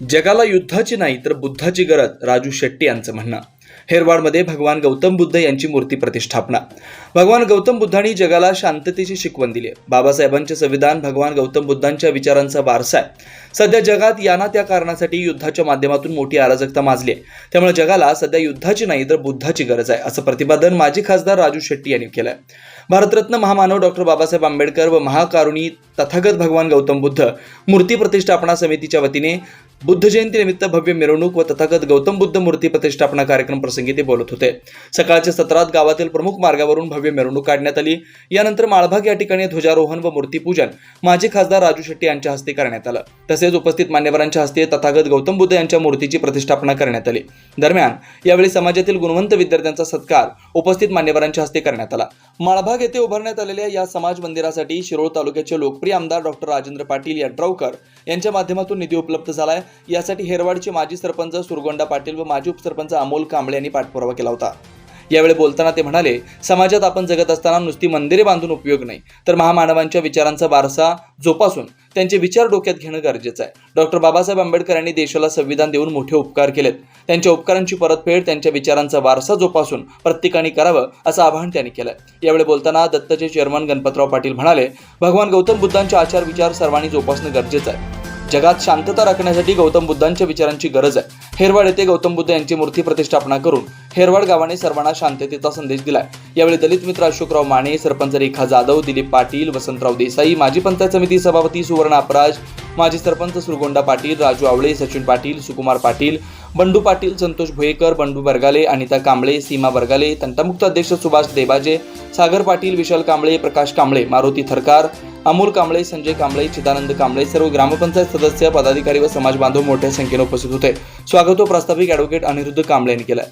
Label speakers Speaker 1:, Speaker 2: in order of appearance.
Speaker 1: जगाला युद्धाची नाही तर बुद्धाची गरज राजू शेट्टी यांचं म्हणणं. हेरवाडमध्ये भगवान गौतम बुद्ध यांची मूर्ती प्रतिष्ठापना. भगवान गौतम बुद्धांनी जगाला शांततेची शिकवण दिली. बाबासाहेबांचे संविधान भगवान गौतम बुद्धांच्या विचारांचा वारसा आहे. सध्या जगात याना त्या कारणासाठी युद्धाच्या माध्यमातून मोठी अराजकता माजली आहे. त्यामुळे जगाला सध्या युद्धाची नाही तर बुद्धाची गरज आहे असं प्रतिपादन माजी खासदार राजू शेट्टी यांनी केलं आहे भारतरत्न महामानव डॉक्टर बाबासाहेब आंबेडकर व महाकारुणी तथागत भगवान गौतम बुद्ध मूर्ती प्रतिष्ठापना समितीच्या वतीने बुद्ध जयंतीनिमित्त भव्य मिरवणूक व तथागत गौतम बुद्ध मूर्ती प्रतिष्ठापना कार्यक्रम प्रसंगी ते बोलत होते. सकाळच्या सत्रात गावातील प्रमुख मार्गावरून भव्य मिरवणूक काढण्यात आली. यानंतर माळभाग या ठिकाणी ध्वजारोहण व मूर्तीपूजन माजी खासदार राजू शेट्टी यांच्या हस्ते करण्यात आलं. तसेच उपस्थित मान्यवरांच्या हस्ते तथागत गौतम बुद्ध यांच्या मूर्तीची प्रतिष्ठापना करण्यात आली. दरम्यान यावेळी समाजातील गुणवंत विद्यार्थ्यांचा सत्कार उपस्थित मान्यवरांच्या हस्ते करण्यात आला. माळभाग येथे उभारण्यात आलेल्या या समाज मंदिरासाठी शिरोळ तालुक्याचे लोकप्रिय आमदार डॉक्टर राजेंद्र पाटील यड्रावकर यांच्या माध्यमातून निधी उपलब्ध झाला आहे यासाठी हेरवाडचे माजी सरपंच सुरगोंडा पाटील व माजी उपसरपंच अमोल कांबळे यांनी पाठपुरावा केला होता. यावेळी बोलताना ते म्हणाले समाजात आपण जगत असताना नुसती मंदिरे बांधून उपयोग नाही. तर महामानवांच्या विचारांचा वारसा जोपासून त्यांचे विचार डोक्यात घेणं गरजेचं आहे. डॉक्टर बाबासाहेब आंबेडकर यांनी देशाला संविधान देऊन मोठे उपकार केलेत. त्यांच्या उपकारांची परतफेड त्यांच्या विचारांचा वारसा जोपासून प्रत्येकाने करावं असं आवाहन त्यांनी केलं यावेळी बोलताना दत्तचे चेअरमन गणपतराव पाटील म्हणाले भगवान गौतम बुद्धांचे आचार विचार सर्वांनी जोपासणं गरजेचं आहे. जगात शांतता राखण्यासाठी गौतम बुद्धांच्या विचारांची गरज आहे. हेरवाड येथे गौतम बुद्ध यांची मूर्ती प्रतिष्ठापना करून हेरवाड गावाने सर्वांना शांततेचा संदेश दिलाय. यावेळी दलित मित्र अशोकराव माने सरपंच रेखा जाधव दिलीप पाटील वसंतराव देसाई माजी पंचायत समिती सभापती सुवर्ण अपराज माजी सरपंच सुरगोंडा पाटील राजू आवळे सचिन पाटील सुकुमार पाटील बंडू पाटील संतोष भुयेकर बंडू बरगाले अनिता कांबळे सीमा बरगाले तंटामुक्त अध्यक्ष सुभाष देबाजे सागर पाटील विशाल कांबळे प्रकाश कांबळे मारुती थरकार अमोल कांबळे संजय कांबळे चिदानंद कांबळे सर्व ग्रामपंचायत सदस्य पदाधिकारी व समाज बांधव मोठ्या संख्येने उपस्थित होते. स्वागत व प्रास्ताविक ॲडव्होकेट अनिरुद्ध कांबळे यांनी केलं